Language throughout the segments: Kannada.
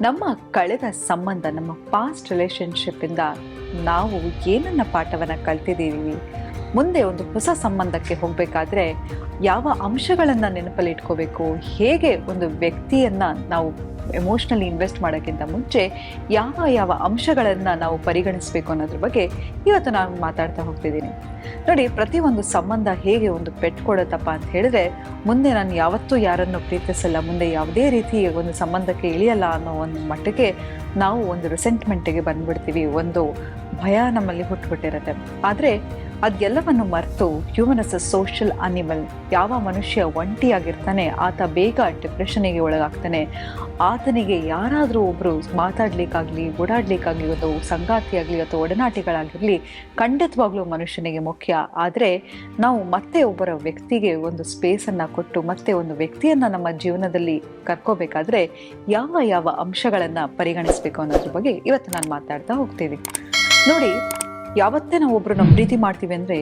ನಮ್ಮ ಕಳೆದ ಸಂಬಂಧ, ನಮ್ಮ ಪಾಸ್ಟ್ ರಿಲೇಶನ್ಶಿಪ್ಪಿಂದ ನಾವು ಏನನ್ನ ಪಾಠವನ್ನು ಕಲ್ತಿದ್ದೀವಿ, ಮುಂದೆ ಒಂದು ಹೊಸ ಸಂಬಂಧಕ್ಕೆ ಹೋಗಬೇಕಾದ್ರೆ ಯಾವ ಅಂಶಗಳನ್ನು ನೆನಪಲ್ಲಿ ಇಟ್ಕೋಬೇಕು, ಹೇಗೆ ಒಂದು ವ್ಯಕ್ತಿಯನ್ನು ನಾವು ಎಮೋಷ್ನಲಿ ಇನ್ವೆಸ್ಟ್ ಮಾಡೋಕ್ಕಿಂತ ಮುಂಚೆ ಯಾವ ಯಾವ ಅಂಶಗಳನ್ನು ನಾವು ಪರಿಗಣಿಸಬೇಕು ಅನ್ನೋದ್ರ ಬಗ್ಗೆ ಇವತ್ತು ನಾನು ಮಾತಾಡ್ತಾ ಹೋಗ್ತಿದ್ದೀನಿ. ನೋಡಿ ಪ್ರತಿಯೊಂದು ಸಂಬಂಧ ಹೇಗೆ ಒಂದು ಪೆಟ್ಟು ಕೊಡುತ್ತಪ್ಪ ಅಂತ ಹೇಳಿದ್ರೆ, ಮುಂದೆ ನಾನು ಯಾವತ್ತೂ ಯಾರನ್ನು ಪ್ರೀತಿಸಲ್ಲ, ಮುಂದೆ ಯಾವುದೇ ರೀತಿ ಒಂದು ಸಂಬಂಧಕ್ಕೆ ಇಳಿಯಲ್ಲ ಅನ್ನೋ ಒಂದು ಮಟ್ಟಕ್ಕೆ ನಾವು ಒಂದು ರಿಸೆಂಟ್ಮೆಂಟಿಗೆ ಬಂದ್ಬಿಡ್ತೀವಿ, ಒಂದು ಭಯ ನಮ್ಮಲ್ಲಿ ಹುಟ್ಟುಬಿಟ್ಟಿರುತ್ತೆ ಆದರೆ ಅದೆಲ್ಲವನ್ನು ಮರೆತು human as a social animal ಯಾವ ಮನುಷ್ಯ ಒಂಟಿಯಾಗಿರ್ತಾನೆ, ಆತ ಬೇಗ ಡಿಪ್ರೆಷನಿಗೆ ಒಳಗಾಗ್ತಾನೆ ಆತನಿಗೆ ಯಾರಾದರೂ ಒಬ್ಬರು ಮಾತಾಡಲಿಕ್ಕಾಗಲಿ, ಓಡಾಡಲಿಕ್ಕಾಗಲಿ, ಒಂದು ಸಂಗಾತಿಯಾಗಲಿ ಅಥವಾ ಒಡನಾಟಿಗಳಾಗಿರಲಿ, ಖಂಡಿತವಾಗ್ಲೂ ಮನುಷ್ಯನಿಗೆ ಮುಖ್ಯ. ಆದರೆ ನಾವು ಮತ್ತೆ ಒಬ್ಬರ ವ್ಯಕ್ತಿಗೆ ಒಂದು ಸ್ಪೇಸನ್ನು ಕೊಟ್ಟು ಮತ್ತೆ ಒಂದು ವ್ಯಕ್ತಿಯನ್ನು ನಮ್ಮ ಜೀವನದಲ್ಲಿ ಕರ್ಕೋಬೇಕಾದ್ರೆ ಯಾವ ಯಾವ ಅಂಶಗಳನ್ನು ಪರಿಗಣಿಸಬೇಕು ಅನ್ನೋದ್ರ ಬಗ್ಗೆ ಇವತ್ತು ನಾನು ಮಾತಾಡ್ತಾ ಹೋಗ್ತೀವಿ ನೋಡಿ, ಯಾವತ್ತೇ ನಾವು ಒಬ್ಬರನ್ನ ಪ್ರೀತಿ ಮಾಡ್ತೀವಿ ಅಂದರೆ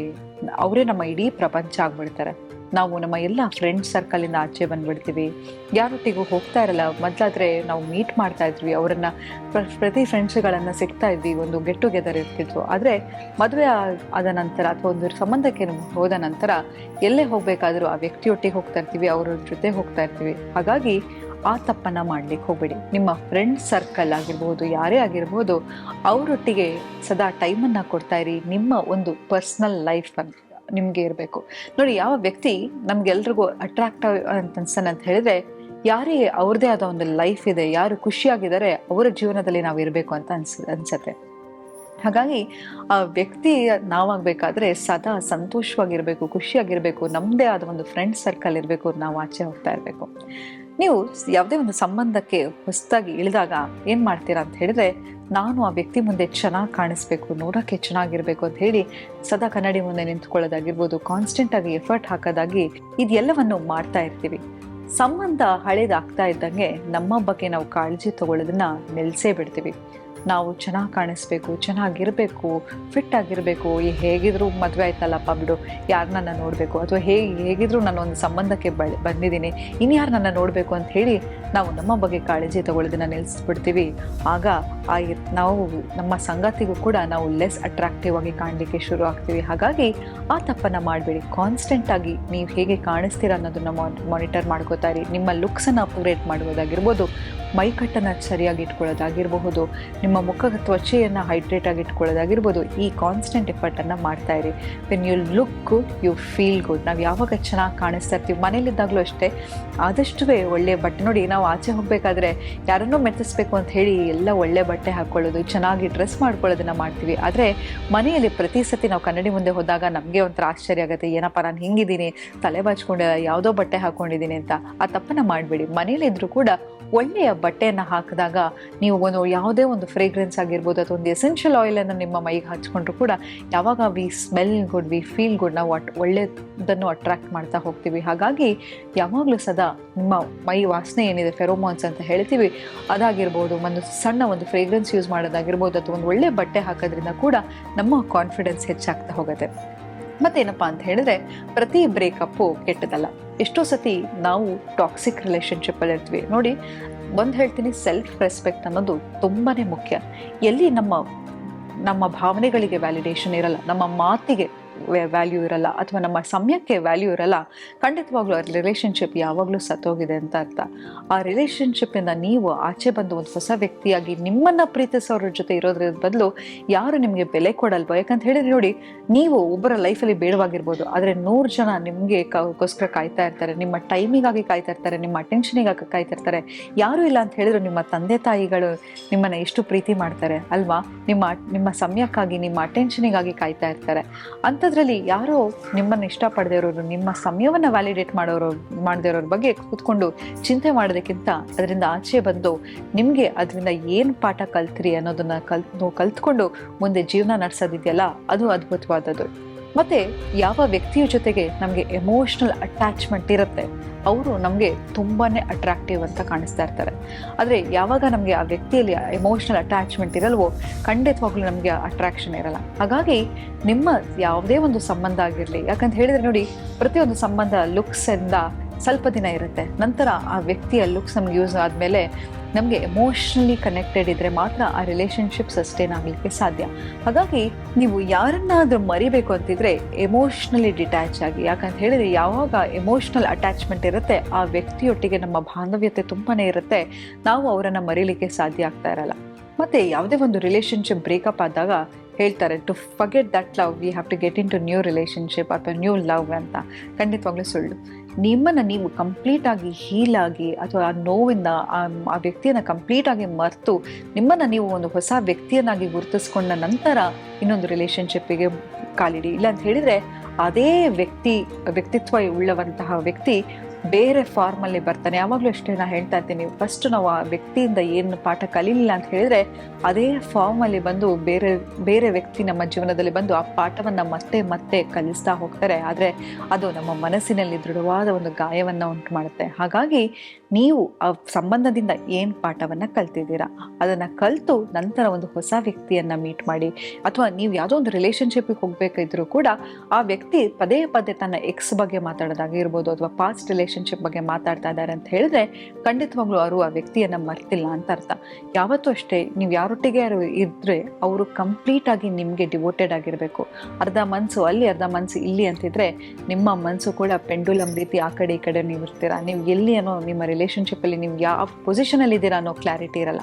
ಅವರೇ ನಮ್ಮ ಇಡೀ ಪ್ರಪಂಚ ಆಗ್ಬಿಡ್ತಾರೆ. ನಾವು ನಮ್ಮ ಎಲ್ಲ ಫ್ರೆಂಡ್ಸ್ ಸರ್ಕಲಿಂದ ಆಚೆ ಬಂದ್ಬಿಡ್ತೀವಿ. ಯಾರೊಟ್ಟಿಗೂ ಹೋಗ್ತಾ ಇರಲ್ಲ. ಮೊದಲಾದ್ರೆ ನಾವು ಮೀಟ್ ಮಾಡ್ತಾ ಇದ್ವಿ. ಅವರನ್ನು ಪ್ರ- ಪ್ರತಿ ಫ್ರೆಂಡ್ಸ್ಗಳನ್ನು ಸಿಗ್ತಾ ಇದ್ವಿ. ಒಂದು ಗೆಟ್ ಟುಗೆದರ್ ಇರ್ತಿತ್ತು ಆದರೆ ಮದುವೆ ಆದ ನಂತರ ಅಥವಾ ಒಂದು ಸಂಬಂಧಕ್ಕೆ ಹೋದ ನಂತರ ಎಲ್ಲೇ ಹೋಗಬೇಕಾದರೂ ಆ ವ್ಯಕ್ತಿಯೊಟ್ಟಿಗೆ ಹೋಗ್ತಾ ಇರ್ತೀವಿ. ಅವ್ರ ಜೊತೆ ಹೋಗ್ತಾ ಇರ್ತೀವಿ. ಹಾಗಾಗಿ ಆ ತಪ್ಪನ್ನು ಮಾಡ್ಲಿಕ್ಕೆ ಹೋಗಬೇಡಿ. ನಿಮ್ಮ ಫ್ರೆಂಡ್ ಸರ್ಕಲ್ ಆಗಿರ್ಬೋದು, ಯಾರೇ ಆಗಿರ್ಬೋದು, ಅವರೊಟ್ಟಿಗೆ ಸದಾ ಟೈಮನ್ನು ಕೊಡ್ತಾ ಇರಿ. ನಿಮ್ಮ ಒಂದು ಪರ್ಸ್ನಲ್ ಲೈಫ್ ನಿಮಗೆ ಇರಬೇಕು. ನೋಡಿ, ಯಾವ ವ್ಯಕ್ತಿ ನಮ್ಗೆಲ್ರಿಗೂ ಅಟ್ರಾಕ್ಟಿವ್ ಅಂತ ಅನ್ಸನ್ ಅಂತ ಹೇಳಿದ್ರೆ, ಯಾರೇ ಅವ್ರದೇ ಆದ ಒಂದು ಲೈಫ್ ಇದೆ, ಯಾರು ಖುಷಿಯಾಗಿದ್ದಾರೆ ಅವರ ಜೀವನದಲ್ಲಿ ನಾವು ಇರಬೇಕು ಅಂತ ಅನ್ಸ, ಅನ್ಸತ್ತೆ. ಹಾಗಾಗಿ ಆ ವ್ಯಕ್ತಿ ನಾವಾಗಬೇಕಾದ್ರೆ ಸದಾ ಸಂತೋಷವಾಗಿರಬೇಕು, ಖುಷಿಯಾಗಿರಬೇಕು ನಮ್ಮದೇ ಆದ ಒಂದು ಫ್ರೆಂಡ್ ಸರ್ಕಲ್ ಇರಬೇಕು, ನಾವು ಆಚೆ ಹೋಗ್ತಾ ಇರಬೇಕು. ನೀವು ಯಾವುದೇ ಒಂದು ಸಂಬಂಧಕ್ಕೆ ಹೊಸದಾಗಿ ಇಳಿದಾಗ ಏನು ಮಾಡ್ತೀರಾ ಅಂತ ಹೇಳಿದ್ರೆ, ನಾನು ಆ ವ್ಯಕ್ತಿ ಮುಂದೆ ಚೆನ್ನಾಗಿ ಕಾಣಿಸ್ಬೇಕು ನೋಡೋಕ್ಕೆ ಚೆನ್ನಾಗಿರಬೇಕು ಅಂತ ಹೇಳಿ ಸದಾ ಕನ್ನಡಿ ಮುಂದೆ ನಿಂತ್ಕೊಳ್ಳೋದಾಗಿರ್ಬೋದು ಕಾನ್ಸ್ಟೆಂಟಾಗಿ ಎಫರ್ಟ್ ಹಾಕೋದಾಗಿ ಇದೆಲ್ಲವನ್ನು ಮಾಡ್ತಾ ಇರ್ತೀವಿ. ಸಂಬಂಧ ಹಳೇದಾಗ್ತಾ ಇದ್ದಂಗೆ ನಮ್ಮ ಬಗ್ಗೆ ನಾವು ಕಾಳಜಿ ತಗೊಳ್ಳೋದನ್ನ ನೆಲೆಸೇ ಬಿಡ್ತೀವಿ. ನಾವು ಚೆನ್ನಾಗಿ ಕಾಣಿಸ್ಬೇಕು, ಚೆನ್ನಾಗಿರಬೇಕು ಫಿಟ್ ಆಗಿರಬೇಕು, ಈ ಹೇಗಿದ್ರು ಮದುವೆ ಆಯ್ತಲ್ಲಪ್ಪ ಬಿಡು, ಯಾರು ನನ್ನ ನೋಡಬೇಕು? ಅಥವಾ ಹೇಗೆ ಹೇಗಿದ್ರು ನಾನು ಒಂದು ಸಂಬಂಧಕ್ಕೆ ಬ, ಬಂದಿದ್ದೀನಿ ಇನ್ಯಾರು ನನ್ನ ನೋಡಬೇಕು ಅಂತ ಹೇಳಿ ನಾವು ನಮ್ಮ ಬಗ್ಗೆ ಕಾಳಜಿ ತಗೊಳ್ಳೋದನ್ನ ನಿಲ್ಲಿಸ್ಬಿಡ್ತೀವಿ ಆಗ ಆ ನಾವು ನಮ್ಮ ಸಂಗಾತಿಗೂ ಕೂಡ ನಾವು ಲೆಸ್ ಅಟ್ರಾಕ್ಟಿವ್ ಆಗಿ ಕಾಣಲಿಕ್ಕೆ ಶುರು ಆಗ್ತೀವಿ. ಹಾಗಾಗಿ ಆ ತಪ್ಪನ್ನು ಮಾಡಬೇಡಿ. ಕಾನ್ಸ್ಟೆಂಟಾಗಿ ನೀವು ಹೇಗೆ ಕಾಣಿಸ್ತೀರ ಅನ್ನೋದನ್ನು ಮಾನಿಟರ್ ಮಾಡ್ಕೋತಾ ಇರಿ. ನಿಮ್ಮ ಲುಕ್ಸನ್ನು ಅಪ್ಗ್ರೇಡ್ ಮಾಡುವುದಾಗಿರ್ಬೋದು, ಮೈಕಟ್ಟನ್ನು ಸರಿಯಾಗಿ ಇಟ್ಕೊಳ್ಳೋದಾಗಿರಬಹುದು, ನಿಮ್ಮ ಮುಖ ತ್ವಚೆಯನ್ನು ಹೈಡ್ರೇಟ್ ಆಗಿ ಇಟ್ಕೊಳ್ಳೋದಾಗಿರ್ಬೋದು, ಈ ಕಾನ್ಸ್ಟೆಂಟ್ ಎಫರ್ಟನ್ನು ಮಾಡ್ತಾ ಇರಿ. When you look you feel good ನಾವು ಯಾವಾಗ ಚೆನ್ನಾಗಿ ಕಾಣಿಸ್ತಾ ಇರ್ತೀವಿ ಮನೇಲಿದ್ದಾಗಲೂ ಅಷ್ಟೇ ಆದಷ್ಟು ಒಳ್ಳೆಯ ಬಟ್ಟೆ ನೋಡಿ, ನಾವು ಆಚೆ ಹೋಗಬೇಕಾದ್ರೆ ಯಾರನ್ನೂ ಮೆಚ್ಚಿಸ್ಬೇಕು ಅಂತ ಹೇಳಿ ಎಲ್ಲ ಒಳ್ಳೆ ಬಟ್ಟೆ ಹಾಕ್ಕೊಳ್ಳೋದು ಚೆನ್ನಾಗಿ ಡ್ರೆಸ್ ಮಾಡ್ಕೊಳ್ಳೋದನ್ನ ಮಾಡ್ತೀವಿ. ಆದರೆ ಮನೆಯಲ್ಲಿ ಪ್ರತಿ ಸತಿ ನಾವು ಕನ್ನಡಿ ಮುಂದೆ ಹೋದಾಗ ನಮಗೆ ಒಂಥರ ಆಶ್ಚರ್ಯ ಆಗುತ್ತೆ, ಏನಪ್ಪ ನಾನು ಹಿಂಗಿದ್ದೀನಿ, ತಲೆ ಬಾಚ್ಕೊಂಡೆ ಯಾವುದೋ ಬಟ್ಟೆ ಹಾಕ್ಕೊಂಡಿದ್ದೀನಿ ಅಂತ. ಆ ತಪ್ಪನ್ನು ಮಾಡಬೇಡಿ. ಮನೇಲಿದ್ದರೂ ಕೂಡ ಒಳ್ಳೆಯ ಬಟ್ಟೆಯನ್ನು ಹಾಕಿದಾಗ ನೀವು ಒಂದು ಯಾವುದೇ ಒಂದು ಫ್ರೇಗ್ರೆನ್ಸ್ ಆಗಿರ್ಬೋದು ಅಥವಾ ಒಂದು ಎಸೆನ್ಷಿಯಲ್ ಆಯಿಲನ್ನು ನಿಮ್ಮ ಮೈಗೆ ಹಚ್ಕೊಂಡ್ರು ಕೂಡ ಯಾವಾಗ we smell good we feel good ನಾವು ಅಟ್ ಒಳ್ಳೆಯದನ್ನು ಅಟ್ರಾಕ್ಟ್ ಮಾಡ್ತಾ ಹೋಗ್ತೀವಿ. ಹಾಗಾಗಿ ಯಾವಾಗಲೂ ಸದಾ ನಿಮ್ಮ ಮೈ ವಾಸನೆ ಏನಿದೆ ಫೆರೋಮಾನ್ಸ್ ಅಂತ ಹೇಳ್ತೀವಿ, ಅದಾಗಿರ್ಬೋದು, ಒಂದು ಸಣ್ಣ ಒಂದು ಫ್ರೇಗ್ರೆನ್ಸ್ ಯೂಸ್ ಮಾಡೋದಾಗಿರ್ಬೋದು ಅಥವಾ ಒಂದು ಒಳ್ಳೆ ಬಟ್ಟೆ ಹಾಕೋದ್ರಿಂದ ಕೂಡ ನಮ್ಮ ಕಾನ್ಫಿಡೆನ್ಸ್ ಹೆಚ್ಚಾಗ್ತಾ ಹೋಗುತ್ತೆ. ಮತ್ತೇನಪ್ಪ ಅಂತ ಹೇಳಿದ್ರೆ, ಪ್ರತಿ ಬ್ರೇಕಪ್ಪು ಕೆಟ್ಟದಲ್ಲ ಎಷ್ಟೋ ಸತಿ ನಾವು ಟಾಕ್ಸಿಕ್ ರಿಲೇಷನ್ಶಿಪ್ಪಲ್ಲಿರ್ತೀವಿ ನೋಡಿ ಒಂದು ಹೇಳ್ತೀನಿ ಸೆಲ್ಫ್ ರೆಸ್ಪೆಕ್ಟ್ ಅನ್ನೋದು ತುಂಬಾ ಮುಖ್ಯ. ಎಲ್ಲಿ ನಮ್ಮ ನಮ್ಮ ಭಾವನೆಗಳಿಗೆ ವ್ಯಾಲಿಡೇಷನ್ ಇರಲ್ಲ, ನಮ್ಮ ಮಾತಿಗೆ ವ್ಯಾಲ್ಯೂ ಇರಲ್ಲ ಅಥವಾ ನಮ್ಮ ಸಮಯಕ್ಕೆ ವ್ಯಾಲ್ಯೂ ಇರಲ್ಲ, ಖಂಡಿತವಾಗ್ಲೂ ಆ ರಿಲೇಷನ್ಶಿಪ್ ಯಾವಾಗಲೂ ಸತ್ತೋಗಿದೆ ಅಂತ ಅರ್ಥ. ಆ ರಿಲೇಷನ್ಶಿಪ್ಪಿಂದ ನೀವು ಆಚೆ ಬಂದು ಒಂದು ಹೊಸ ವ್ಯಕ್ತಿಯಾಗಿ ನಿಮ್ಮನ್ನು ಪ್ರೀತಿಸೋರ ಜೊತೆ ಇರೋದ್ರ ಬದಲು ಯಾರು ನಿಮಗೆ ಬೆಲೆ ಕೊಡಲ್ವೋ? ಯಾಕಂತ ಹೇಳಿದ್ರೆ ನೋಡಿ, ನೀವು ಒಬ್ಬರ ಲೈಫಲ್ಲಿ ಬೇಡವಾಗಿರ್ಬೋದು, ಆದರೆ ನೂರು ಜನ ನಿಮಗೆ ಕೋಸ್ಕರ ಕಾಯ್ತಾ ಇರ್ತಾರೆ, ನಿಮ್ಮ ಟೈಮಿಗಾಗಿ ಕಾಯ್ತಾ ಇರ್ತಾರೆ, ನಿಮ್ಮ ಅಟೆನ್ಷನಿಗಾಗಿ ಕಾಯ್ತಾ ಇರ್ತಾರೆ. ಯಾರೂ ಇಲ್ಲ ಅಂತ ಹೇಳಿದ್ರು ನಿಮ್ಮ ತಂದೆ ತಾಯಿಗಳು ನಿಮ್ಮನ್ನು ಎಷ್ಟು ಪ್ರೀತಿ ಮಾಡ್ತಾರೆ ಅಲ್ವಾ? ನಿಮ್ಮ ನಿಮ್ಮ ಸಮಯಕ್ಕಾಗಿ, ನಿಮ್ಮ ಅಟೆನ್ಷನಿಗಾಗಿ ಕಾಯ್ತಾ ಇರ್ತಾರೆ. ಅಂಥದ್ರಲ್ಲಿ ಯಾರೋ ನಿಮ್ಮನ್ನು ಇಷ್ಟಪಡದೇ ನಿಮ್ಮ ಸಮಯವನ್ನು ವ್ಯಾಲಿಡೇಟ್ ಮಾಡೋರು ಮಾಡದೇ ಇರೋರ ಬಗ್ಗೆ ಕೂತ್ಕೊಂಡು ಚಿಂತೆ ಮಾಡೋದಕ್ಕಿಂತ ಅದರಿಂದ ಆಚೆ ಬಂದು ನಿಮಗೆ ಅದರಿಂದ ಏನು ಪಾಠ ಕಲ್ತ್ರಿ ಅನ್ನೋದನ್ನ ಕಲ್ ಕಲ್ತ್ಕೊಂಡು ಮುಂದೆ ಜೀವನ ನಡೆಸೋದಿದೆಯಲ್ಲ, ಅದು ಅದ್ಭುತವಾದದ್ದು. ಮತ್ತೆ ಯಾವ ವ್ಯಕ್ತಿಯ ಜೊತೆಗೆ ನಮಗೆ ಎಮೋಷ್ನಲ್ ಅಟ್ಯಾಚ್ಮೆಂಟ್ ಇರುತ್ತೆ, ಅವರು ನಮಗೆ ತುಂಬಾ ಅಟ್ರಾಕ್ಟಿವ್ ಅಂತ ಕಾಣಿಸ್ತಾ ಇರ್ತಾರೆ. ಆದರೆ ಯಾವಾಗ ನಮಗೆ ಆ ವ್ಯಕ್ತಿಯಲ್ಲಿ ಎಮೋಷ್ನಲ್ ಅಟ್ಯಾಚ್ಮೆಂಟ್ ಇರಲ್ವೋ, ಖಂಡಿತವಾಗ್ಲೂ ನಮಗೆ ಅಟ್ರಾಕ್ಷನ್ ಇರಲ್ಲ. ಹಾಗಾಗಿ ನಿಮ್ಮ ಯಾವುದೇ ಒಂದು ಸಂಬಂಧ ಆಗಿರಲಿ, ಯಾಕಂತ ಹೇಳಿದ್ರೆ ನೋಡಿ, ಪ್ರತಿಯೊಂದು ಸಂಬಂಧ ಲುಕ್ಸಿಂದ ಸ್ವಲ್ಪ ದಿನ ಇರುತ್ತೆ. ನಂತರ ಆ ವ್ಯಕ್ತಿಯ ಲುಕ್ಸ್ ನಮ್ಗೆ ಯೂಸ್ ಆದಮೇಲೆ ನಮಗೆ ಎಮೋಷ್ನಲಿ ಕನೆಕ್ಟೆಡ್ ಇದ್ದರೆ ಮಾತ್ರ ಆ ರಿಲೇಷನ್ಶಿಪ್ ಸಸ್ಟೈನ್ ಆಗಲಿಕ್ಕೆ ಸಾಧ್ಯ. ಹಾಗಾಗಿ ನೀವು ಯಾರನ್ನಾದರೂ ಮರಿಬೇಕು ಅಂತಿದ್ರೆ ಎಮೋಷ್ನಲಿ ಡಿಟ್ಯಾಚ್ ಆಗಿ, ಯಾಕಂತ ಹೇಳಿದ್ರೆ ಯಾವಾಗ ಎಮೋಷ್ನಲ್ ಅಟ್ಯಾಚ್ಮೆಂಟ್ ಇರುತ್ತೆ, ಆ ವ್ಯಕ್ತಿಯೊಟ್ಟಿಗೆ ನಮ್ಮ ಬಾಂಧವ್ಯತೆ ತುಂಬಾ ಇರುತ್ತೆ, ನಾವು ಅವರನ್ನು ಮರೀಲಿಕ್ಕೆ ಸಾಧ್ಯ ಆಗ್ತಾ ಇರಲ್ಲ. ಮತ್ತೆ ಯಾವುದೇ ಒಂದು ರಿಲೇಷನ್ಶಿಪ್ ಬ್ರೇಕಪ್ ಆದಾಗ ಹೇಳ್ತಾರೆ to forget that love we have to get into new relationship ಅಥವಾ ನ್ಯೂ ಲವ್ ಅಂತ. ಖಂಡಿತವಾಗ್ಲೂ ಸುಳ್ಳು. ನಿಮ್ಮನ್ನು ನೀವು ಕಂಪ್ಲೀಟಾಗಿ ಹೀಲ್ ಆಗಿ ಅಥವಾ ಆ ನೋವಿಂದ ಆ ಆ ವ್ಯಕ್ತಿಯನ್ನು ಕಂಪ್ಲೀಟಾಗಿ ಮರೆತು ನಿಮ್ಮನ್ನು ನೀವು ಒಂದು ಹೊಸ ವ್ಯಕ್ತಿಯನ್ನಾಗಿ ಗುರುತಿಸ್ಕೊಂಡ ನಂತರ ಇನ್ನೊಂದು ರಿಲೇಷನ್ಶಿಪ್ಪಿಗೆ ಕಾಲಿಡಿ. ಇಲ್ಲ ಅಂತ ಹೇಳಿದರೆ, ಅದೇ ವ್ಯಕ್ತಿ, ವ್ಯಕ್ತಿತ್ವ ಉಳ್ಳವಂತಹ ವ್ಯಕ್ತಿ ಬೇರೆ ಫಾರ್ಮಲ್ಲಿ ಬರ್ತಾನೆ. ಯಾವಾಗಲೂ ಅಷ್ಟೇ ನಾನು ಹೇಳ್ತಾ ಇರ್ತೀನಿ. ಫಸ್ಟ್ ನಾವು ಆ ವ್ಯಕ್ತಿಯಿಂದ ಏನು ಪಾಠ ಕಲೀಲಿಲ್ಲ ಅಂತ ಹೇಳಿದರೆ ಅದೇ ಫಾರ್ಮಲ್ಲಿ ಬಂದು ಬೇರೆ ಬೇರೆ ವ್ಯಕ್ತಿ ನಮ್ಮ ಜೀವನದಲ್ಲಿ ಬಂದು ಆ ಪಾಠವನ್ನು ಮತ್ತೆ ಮತ್ತೆ ಕಲಿಸ್ತಾ ಹೋಗ್ತಾರೆ. ಆದರೆ ಅದು ನಮ್ಮ ಮನಸ್ಸಿನಲ್ಲಿ ದೃಢವಾದ ಒಂದು ಗಾಯವನ್ನು ಉಂಟು ಮಾಡುತ್ತೆ. ಹಾಗಾಗಿ ನೀವು ಆ ಸಂಬಂಧದಿಂದ ಏನು ಪಾಠವನ್ನು ಕಲ್ತಿದ್ದೀರಾ? ಅದನ್ನು ಕಲಿತು ನಂತರ ಒಂದು ಹೊಸ ವ್ಯಕ್ತಿಯನ್ನು ಮೀಟ್ ಮಾಡಿ. ಅಥವಾ ನೀವು ಯಾವುದೋ ಒಂದು ರಿಲೇಷನ್ಶಿಪ್ಪಿಗೆ ಹೋಗಬೇಕಿದ್ರೂ ಕೂಡ ಆ ವ್ಯಕ್ತಿ ಪದೇ ಪದೇ ತನ್ನ ಎಕ್ಸ್ ಬಗ್ಗೆ ಮಾತಾಡೋದಾಗಿರ್ಬೋದು ಅಥವಾ ಪಾಸ್ಟ್ ರಿಲೇಷನ್ಶಿಪ್ ಬಗ್ಗೆ ಮಾತಾಡ್ತಾ ಇದ್ದಾರೆ ಅಂತ ಹೇಳಿದ್ರೆ ಖಂಡಿತವಾಗ್ಲೂ ಅವರು ಆ ವ್ಯಕ್ತಿಯನ್ನು ಮರ್ತಿಲ್ಲ ಅಂತ ಅರ್ಥ. ಯಾವತ್ತೂ ಅಷ್ಟೇ ನೀವು ಯಾರೊಟ್ಟಿಗೆ ಯಾರು ಇದ್ದರೆ ಅವರು ಕಂಪ್ಲೀಟ್ ಆಗಿ ನಿಮಗೆ ಡಿವೋಟೆಡ್ ಆಗಿರಬೇಕು. ಅರ್ಧ ಮನಸ್ಸು ಅಲ್ಲಿ, ಅರ್ಧ ಮನಸ್ಸು ಇಲ್ಲಿ ಅಂತಿದ್ರೆ ನಿಮ್ಮ ಮನಸ್ಸು ಕೂಡ ಪೆಂಡುಲಮ್ ರೀತಿ ಆ ಕಡೆ ಈ ಕಡೆ ನೀವು ಇರ್ತೀರಾ? ನೀವು ಎಲ್ಲಿ ಅನ್ನೋ ನಿಮ್ಮ ರಿಲೇಷನ್ಶಿಪ್ಪಲ್ಲಿ ನೀವು ಯಾವ ಪೊಸಿಷನಲ್ಲಿ ಇದ್ದೀರಾ ಅನ್ನೋ ಕ್ಲಾರಿಟಿ ಇರಲ್ಲ.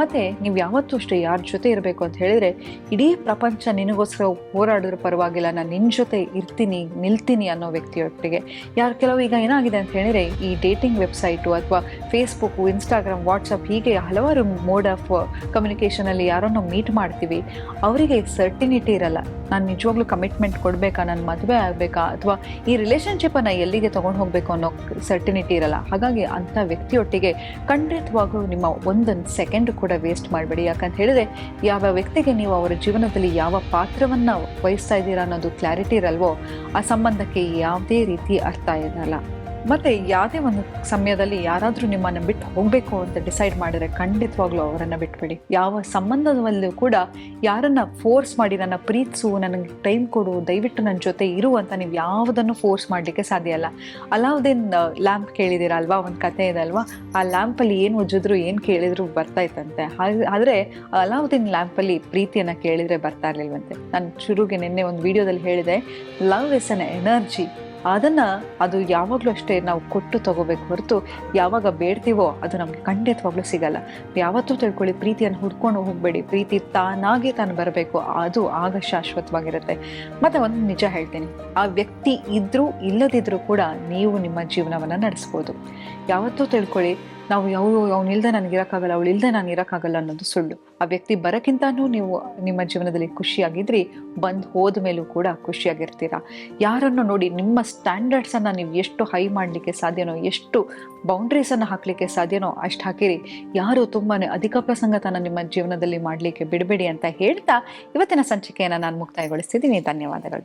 ಮತ್ತು ನೀವು ಯಾವತ್ತೂ ಅಷ್ಟೇ ಯಾರ ಜೊತೆ ಇರಬೇಕು ಅಂತ ಹೇಳಿದರೆ ಇಡೀ ಪ್ರಪಂಚ ನಿನಗೋಸ್ಕರ ಹೋರಾಡಿದ್ರು ಪರವಾಗಿಲ್ಲ, ನಾನು ನಿನ್ನ ಜೊತೆ ಇರ್ತೀನಿ, ನಿಲ್ತೀನಿ ಅನ್ನೋ ವ್ಯಕ್ತಿಯೊಟ್ಟಿಗೆ. ಯಾರು ಕೆಲವು ಈಗ ಏನಾಗಿದೆ ಅಂತ ಹೇಳಿದರೆ ಈ ಡೇಟಿಂಗ್ ವೆಬ್ಸೈಟು ಅಥವಾ ಫೇಸ್ಬುಕ್ಕು ಇನ್ಸ್ಟಾಗ್ರಾಮ್ ವಾಟ್ಸಪ್ ಹೀಗೆ ಹಲವಾರು ಮೋಡ್ ಆಫ್ ಕಮ್ಯುನಿಕೇಷನಲ್ಲಿ ಯಾರನ್ನೋ ಮೀಟ್ ಮಾಡ್ತೀವಿ. ಅವರಿಗೆ ಸರ್ಟಿನಿಟಿ ಇರಲ್ಲ. ನಾನು ನಿಜವಾಗ್ಲೂ ಕಮಿಟ್ಮೆಂಟ್ ಕೊಡಬೇಕಾ? ನನ್ನ ಮದುವೆ ಆಗಬೇಕಾ? ಅಥವಾ ಈ ರಿಲೇಷನ್ಶಿಪ್ಪನ್ನು ಎಲ್ಲಿಗೆ ತೊಗೊಂಡು ಹೋಗಬೇಕು ಅನ್ನೋ ಸರ್ಟಿನಿಟಿ ಇರಲ್ಲ. ಹಾಗಾಗಿ ಅಂಥ ವ್ಯಕ್ತಿಯೊಟ್ಟಿಗೆ ಖಂಡಿತವಾಗ್ಲೂ ನಿಮ್ಮ ಒಂದೊಂದು ಸೆಕೆಂಡ್ ಕೂಡ ವೇಸ್ಟ್ ಮಾಡಬೇಡಿ. ಯಾಕಂತ ಹೇಳಿದ್ರೆ ಯಾವ ವ್ಯಕ್ತಿಗೆ ನೀವು ಅವರ ಜೀವನದಲ್ಲಿ ಯಾವ ಪಾತ್ರವನ್ನು ವಹಿಸ್ತಾ ಇದ್ದೀರಾ ಅನ್ನೋದು ಕ್ಲಾರಿಟಿ ಇರಲ್ವೋ, ಆ ಸಂಬಂಧಕ್ಕೆ ಯಾವುದೇ ರೀತಿ ಅರ್ಥ ಇರಲ್ಲ. ಮತ್ತು ಯಾವುದೇ ಒಂದು ಸಮಯದಲ್ಲಿ ಯಾರಾದರೂ ನಿಮ್ಮನ್ನು ಬಿಟ್ಟು ಹೋಗಬೇಕು ಅಂತ ಡಿಸೈಡ್ ಮಾಡಿದರೆ ಖಂಡಿತವಾಗ್ಲೂ ಅವರನ್ನು ಬಿಟ್ಬಿಡಿ. ಯಾವ ಸಂಬಂಧದಲ್ಲೂ ಕೂಡ ಯಾರನ್ನು ಫೋರ್ಸ್ ಮಾಡಿ, ನನ್ನ ಪ್ರೀತಿಸು, ನನಗೆ ಟೈಮ್ ಕೊಡು, ದಯವಿಟ್ಟು ನನ್ನ ಜೊತೆ ಇರು ಅಂತ ನೀವು ಯಾವುದನ್ನು ಫೋರ್ಸ್ ಮಾಡಲಿಕ್ಕೆ ಸಾಧ್ಯ ಅಲ್ಲ ಅಲಾವುದ್ದೀನ್ ಲ್ಯಾಂಪ್ ಕೇಳಿದ್ದೀರ ಅಲ್ವಾ ಒಂದು ಕತೆ ಇದೆ ಅಲ್ವಾ? ಆ ಲ್ಯಾಂಪಲ್ಲಿ ಏನು ಉಜ್ಜಿದ್ರು, ಏನು ಕೇಳಿದ್ರು ಬರ್ತಾ ಇತ್ತಂತೆ ಆದರೆ ಅಲಾವುದ್ದೀನ್ ಲ್ಯಾಂಪಲ್ಲಿ ಪ್ರೀತಿಯನ್ನು ಕೇಳಿದರೆ ಬರ್ತಾ ಇರಲಿಲ್ವಂತೆ. ನಾನು ಶುರುಗೆ ನಿನ್ನೆ ಒಂದು ವಿಡಿಯೋದಲ್ಲಿ ಹೇಳಿದೆ ಲವ್ ಇಸ್ ಅನ್ ಎನರ್ಜಿ ಅದನ್ನು ಅದು ಯಾವಾಗಲೂ ಅಷ್ಟೇ ನಾವು ಕೊಟ್ಟು ತಗೋಬೇಕು ಹೊರತು ಯಾವಾಗ ಬೇಡ್ತೀವೋ ಅದು ನಮಗೆ ಖಂಡಿತವಾಗ್ಲೂ ಸಿಗಲ್ಲ. ಯಾವತ್ತೂ ತಿಳ್ಕೊಳ್ಳಿ, ಪ್ರೀತಿಯನ್ನು ಹುಡ್ಕೊಂಡು ಹೋಗಬೇಡಿ. ಪ್ರೀತಿ ತಾನಾಗೆ ತಾನು ಬರಬೇಕು. ಅದು ಆಗ ಶಾಶ್ವತವಾಗಿರುತ್ತೆ. ಮತ್ತು ಒಂದು ನಿಜ ಹೇಳ್ತೀನಿ. ಆ ವ್ಯಕ್ತಿ ಇದ್ದರೂ ಇಲ್ಲದಿದ್ದರೂ ಕೂಡ ನೀವು ನಿಮ್ಮ ಜೀವನವನ್ನು ನಡೆಸ್ಬೋದು. ಯಾವತ್ತೂ ತಿಳ್ಕೊಳ್ಳಿ ನಾವು ಯಾವ ಅವ್ನು ಇಲ್ಲದೆ ನನಗೆ ಇರೋಕ್ಕಾಗಲ್ಲ, ಅವಳು ಇಲ್ಲದೆ ನಾನು ಇರೋಕ್ಕಾಗಲ್ಲ ಅನ್ನೋದು ಸುಳ್ಳು. ಆ ವ್ಯಕ್ತಿ ಬರೋಕ್ಕಿಂತನೂ ನೀವು ನಿಮ್ಮ ಜೀವನದಲ್ಲಿ ಖುಷಿಯಾಗಿದ್ರಿ, ಬಂದು ಹೋದ ಮೇಲೂ ಕೂಡ ಖುಷಿಯಾಗಿರ್ತೀರ? ಯಾರನ್ನು ನೋಡಿ ನಿಮ್ಮ ಸ್ಟ್ಯಾಂಡರ್ಡ್ಸನ್ನು ನೀವು ಎಷ್ಟು ಹೈ ಮಾಡಲಿಕ್ಕೆ ಸಾಧ್ಯನೋ, ಎಷ್ಟು ಬೌಂಡ್ರೀಸನ್ನು ಹಾಕಲಿಕ್ಕೆ ಸಾಧ್ಯನೋ ಅಷ್ಟು ಹಾಕಿರಿ. ಯಾರು ತುಂಬಾ ಅಧಿಕ ಪ್ರಸಂಗತನ ನಿಮ್ಮ ಜೀವನದಲ್ಲಿ ಮಾಡಲಿಕ್ಕೆ ಬಿಡಬೇಡಿ ಅಂತ ಹೇಳ್ತಾ ಇವತ್ತಿನ ಸಂಚಿಕೆಯನ್ನು ನಾನು ಮುಕ್ತಾಯಗೊಳಿಸ್ತಿದ್ದೀನಿ. ಧನ್ಯವಾದಗಳು.